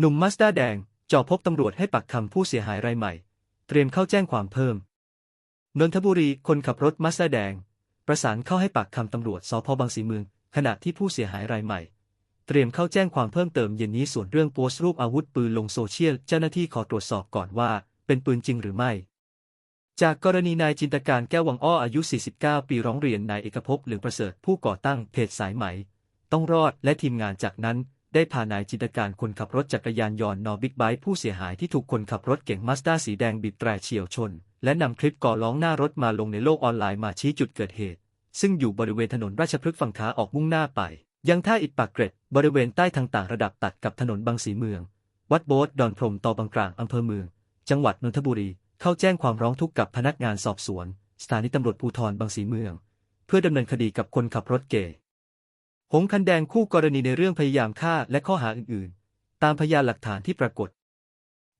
หนุ่มมัสด้าแดงจ่อพบตำรวจให้ปักคำผู้เสียหายรายใหม่ เตรียมเข้าแจ้งความเพิ่ม นนทบุรีคนขับรถมัสด้าแดง ประสานเข้าให้ปากคำตำรวจสพบางสีเมือง ขณะที่ผู้เสียหายรายใหม่ เตรียมเข้าแจ้งความเพิ่มเติมเย็นนี้ส่วนเรื่องโพสต์รูปอาวุธปืนลงโซเชียล เจ้าหน้าที่ขอตรวจสอบก่อนว่า เป็นปืนจริงหรือไม่ จากกรณีนายจินตการแก้ววังอ้ออายุ 49 ปีร้องเรียนนายเอกภพเหลืองประเสริฐผู้ก่อตั้งเพจสายไหม ต้องรอดและทีมงานจากนั้น ได้พานายจินตการคนขับรถจักรยานยนต์นอบิ๊กไบค์ผู้เสียหายที่ถูกคนขับรถเก่งมาสด้าสีแดงบีบแตรเฉียวชน และนำคลิปก่อล้องหน้ารถมาลงในโลกออนไลน์มาชี้จุดเกิดเหตุ ซึ่งอยู่บริเวณถนนราชพฤกษ์ฝั่งขาออกมุ่งหน้าไป ยังท่าอิฐปากเกร็ดบริเวณใต้ทางต่างระดับตัดกับถนนบางสีเมือง วัดโบสถ์ดอนพรมตอบางกลางอำเภอเมือง จังหวัดนนทบุรี เข้าแจ้งความร้องทุกข์กับพนักงานสอบสวน สถานีตำรวจภูธรบางสีเมือง เพื่อดำเนินคดีกับคนขับรถเก๋ หงคันแดงคู่กรณีในเรื่องพยายามฆ่าและข้อหาอื่นๆ ตามพยานหลักฐานที่ปรากฏ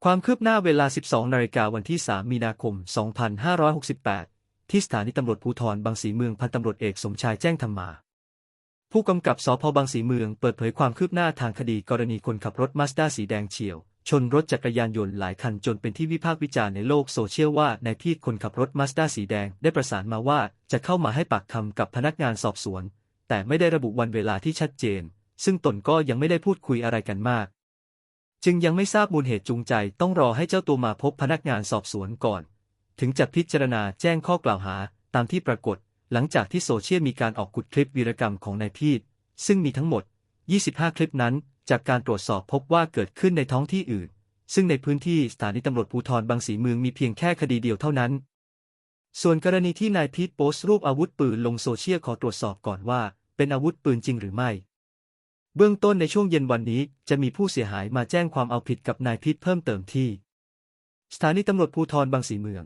ความคืบหน้าเวลา 12 นาฬิกาวันที่ 3 มีนาคม 2568 ที่สถานีตำรวจภูธรบางสีเมืองพันตำรวจเอกสมชายแจ้งธรรมา ผู้กำกับสพบางสีเมืองเปิดเผยความคืบหน้าทางคดีกรณีคนขับรถมาสด้าสีแดงเฉียว ชนรถจักรยานยนต์หลายคันจนเป็นที่วิพากษ์วิจารณ์ในโลกโซเชียลว่านายพีทคนขับรถมาสด้าสีแดงได้ประสานมาว่าจะเข้ามาให้ปากคำกับพนักงานสอบสวน แต่ไม่ได้ระบุวันเวลาที่ชัดเจน ซึ่งตนก็ยังไม่ได้พูดคุยอะไรกันมาก จึงยังไม่ทราบมูลเหตุจูงใจต้องรอให้เจ้าตัวมาพบพนักงานสอบสวนก่อน ถึงจะพิจารณาแจ้งข้อกล่าวหาตามที่ปรากฏ หลังจากที่โซเชียลมีการออกขุดคลิปวีรกรรมของนายพีทซึ่งมีทั้งหมด 25 คลิปนั้น จากการตรวจสอบพบว่าเกิดขึ้นในท้องที่อื่น ซึ่งในพื้นที่สถานีตำรวจภูธรบางสีเมืองมีเพียงแค่คดีเดียวเท่านั้น ส่วนกรณีที่นายพีทโพสต์รูปอาวุธปืนลงโซเชียลขอตรวจสอบก่อนว่า เป็นอาวุธปืนจริงหรือไม่ เบื้องต้นในช่วงเย็นวันนี้จะมีผู้เสียหายมาแจ้งความเอาผิดกับนายพีทเพิ่มเติมที่ สถานีตำรวจภูธรบางสีเมือง